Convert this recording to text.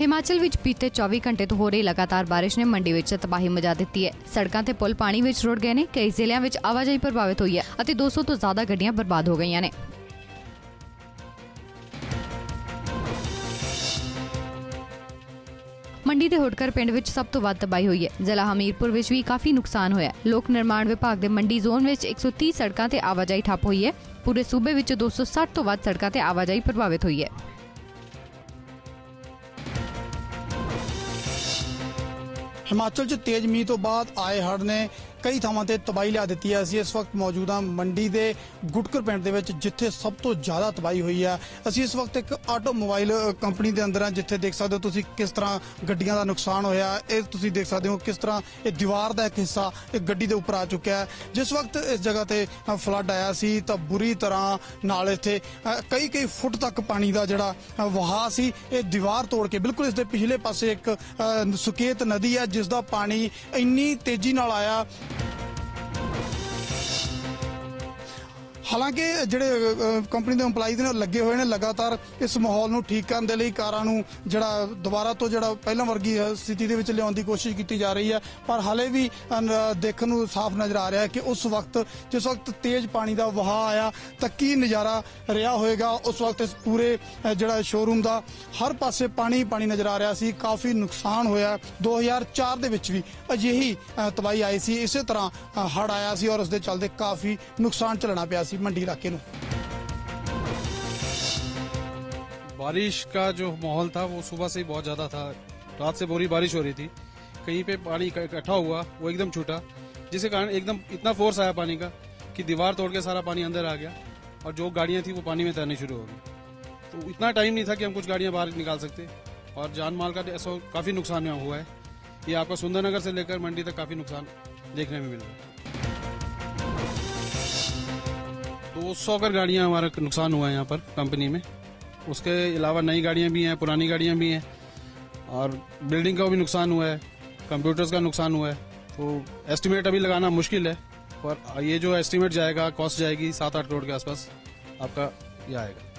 ਹਿਮਾਚਲ ਵਿੱਚ ਬੀਤੇ 24 ਘੰਟੇ ਤੋਂ ਹੋ ਰਹੀ ਲਗਾਤਾਰ ਬਾਰਿਸ਼ ਨੇ ਮੰਡੀ ਵਿੱਚ ਤਬਾਹੀ ਮਚਾ ਦਿੱਤੀ ਹੈ। ਸੜਕਾਂ ਤੇ ਪੁਲ ਪਾਣੀ ਵਿੱਚ ਰੁੜ ਗਏ ਨੇ, ਕਈ ਜ਼ਿਲ੍ਹਿਆਂ ਵਿੱਚ ਆਵਾਜਾਈ ਪ੍ਰਭਾਵਿਤ ਹੋਈ ਹੈ ਅਤੇ 200 ਤੋਂ ਜ਼ਿਆਦਾ ਗੱਡੀਆਂ ਬਰਬਾਦ ਹੋ ਗਈਆਂ ਨੇ। ਮੰਡੀ ਦੇ ਹੁੜਕਰ ਪਿੰਡ ਵਿੱਚ ਸਭ ਤੋਂ ਵੱਧ ਤਬਾਹੀ ਹੋਈ ਹੈ। ਜ਼ਿਲ੍ਹਾ ਹਮੀਰਪੁਰ ਵਿੱਚ ਵੀ ਕਾਫੀ ਨੁਕਸਾਨ ਹੋਇਆ ਲੋਕ ਨਿਰਮਾਣ ਵਿਭਾਗ ਦੇ ਮੰਡੀ ਜ਼ੋਨ ਵਿੱਚ 130 ਸੜਕਾਂ ਤੇ ਆਵਾਜਾਈ ਠੱਪ ਹੋਈ ਹੈ। ਪੂਰੇ ਸੂਬੇ ਵਿੱਚ 260 ਤੋਂ ਵੱਧ ਸੜਕਾਂ ਤੇ ਆਵਾਜਾਈ ਪ੍ਰਭਾਵਿਤ ਹੋਈ ਹੈ। ਹਿਮਾਚਲ 'ਚ ਤੇਜ਼ ਮੀਂਹ ਤੋਂ ਬਾਅਦ ਆਏ ਹੜ੍ਹ ਨੇ ਕਈ ਥਾਵਾਂ ਤੇ ਤਬਾਹੀ ਲਿਆ ਦਿੱਤੀ ਹੈ। ਅਸੀਂ ਇਸ ਵਕਤ ਮੌਜੂਦ ਹਾਂ ਮੰਡੀ ਦੇ ਗੁਟਕਰ ਪਿੰਡ ਦੇ ਵਿੱਚ ਜਿੱਥੇ ਸਭ ਤੋਂ ਜ਼ਿਆਦਾ ਤਬਾਹੀ ਹੋਈ ਹੈ। ਅਸੀਂ ਇਸ ਵਕਤ ਇੱਕ ਆਟੋਮੋਬਾਈਲ ਅ, ਕੰਪਨੀ ਦੇ ਅੰਦਰ ਹਾਂ ਜਿੱਥੇ ਦੇਖ ਸਕਦੇ ਹੋ ਤੁਸੀਂ ਕਿਸ ਤਰ੍ਹਾਂ ਗੱਡੀਆਂ ਦਾ ਨੁਕਸਾਨ ਹੋਇਆ ਇਹ ਤੁਸੀਂ ਦੇਖ ਸਕਦੇ ਹੋ ਕਿਸ ਤਰ੍ਹਾਂ ਇਹ ਦੀਵਾਰ ਦਾ ਇੱਕ ਹਿੱਸਾ ਇੱਕ ਗੱਡੀ ਦੇ ਉੱਪਰ ਆ ਚੁੱਕਿਆ ਹੈ। ਜਿਸ ਵਕਤ ਇਸ ਜਗ੍ਹਾ ਤੇ ਫਲੱਡ ਆਇਆ ਸੀ ਤਾਂ ਬੁਰੀ ਤਰ੍ਹਾਂ ਨਾਲ ਇੱਥੇ ਕਈ ਕਈ ਫੁੱਟ ਤੱਕ ਪਾਣੀ ਦਾ ਜਿਹੜਾ ਵਹਾਅ ਸੀ ਇਹ ਦੀਵਾਰ ਤੋੜ ਕੇ ਬਿਲਕੁਲ ਇਸ ਦੇ ਪਿਛਲੇ ਪਾਸੇ ਇੱਕ ਸੁਕੇਤ ਨਦੀ ਹੈ ਜਿਸ ਦਾ ਪਾਣੀ ਇੰਨੀ ਤੇਜ਼ੀ ਨਾਲ ਆਇਆ ਹਾਲਾਂਕਿ ਜਿਹੜੇ ਕੰਪਨੀ ਦੇ EMPLOYEES ਨੇ ਉਹ ਲੱਗੇ ਹੋਏ ਨੇ ਲਗਾਤਾਰ ਇਸ ਮਾਹੌਲ ਨੂੰ ਠੀਕ ਕਰਨ ਦੇ ਲਈ ਕਾਰਾਂ ਨੂੰ ਜਿਹੜਾ ਦੁਬਾਰਾ ਤੋਂ ਜਿਹੜਾ ਪਹਿਲਾਂ ਵਰਗੀ ਸਥਿਤੀ ਦੇ ਵਿੱਚ ਲਿਆਉਣ ਦੀ ਕੋਸ਼ਿਸ਼ ਕੀਤੀ ਜਾ ਰਹੀ ਹੈ। ਪਰ ਹਾਲੇ ਵੀ ਦੇਖਣ ਨੂੰ ਸਾਫ਼ ਨਜ਼ਰ ਆ ਰਿਹਾ ਹੈ ਕਿ ਉਸ ਵਕਤ, ਜਿਸ ਵਕਤ ਤੇਜ਼ ਪਾਣੀ ਦਾ ਵਹਾਅ ਆਇਆ, ਤਾਂ ਕੀ ਨਜ਼ਾਰਾ ਰਿਹਾ ਹੋਵੇਗਾ? ਉਸ ਵਕਤ ਇਸ ਪੂਰੇ ਜਿਹੜਾ ਸ਼ੋਰੂਮ ਦਾ ਹਰ ਪਾਸੇ ਪਾਣੀ ਪਾਣੀ ਨਜ਼ਰ ਆ ਰਿਹਾ ਸੀ। ਕਾਫੀ ਨੁਕਸਾਨ ਹੋਇਆ। 2004 ਦੇ ਵਿੱਚ ਵੀ ਅਜਿਹੀ ਤਬਾਹੀ ਆਈ ਸੀ। ਇਸੇ ਤਰ੍ਹਾਂ ਹੜ ਆਇਆ ਸੀ ਔਰ ਉਸ ਦੇ ਚੱਲਦੇ ਕਾਫੀ ਨੁਕਸਾਨ ਝੱਲਣਾ ਪਿਆ ਸੀ। पहुँची मंडी इलाके बारिश का जो माहौल था, वो सुबह से ही बहुत ज़्यादा था। रात से बोरी बारिश हो रही थी। कहीं पे पानी इकट्ठा हुआ, वो एकदम छूटा, जिसके कारण एकदम इतना फोर्स आया पानी का कि दीवार तोड़ के सारा पानी अंदर आ गया और जो गाड़ियाँ थी, वो पानी में तैरनी शुरू हो गई। तो इतना टाइम नहीं था कि हम कुछ गाड़ियाँ बाहर निकाल सकते। और जान माल का ऐसा काफ़ी नुकसान हुआ है। ये आपका सुंदरनगर से लेकर मंडी तक काफ़ी नुकसान देखने में मिल रहा है। दो सौ कर गाड़ियाँ हमारा नुकसान हुआ है यहाँ पर कंपनी में। उसके अलावा नई गाड़ियाँ भी हैं, पुरानी गाड़ियाँ भी हैं। और बिल्डिंग का भी नुकसान हुआ है कंप्यूटर्स का नुकसान हुआ है। तो एस्टिमेट अभी लगाना मुश्किल है, पर ये जो एस्टिमेट जाएगा कॉस्ट जाएगी सात आठ करोड़ के आसपास, आपका यह आएगा।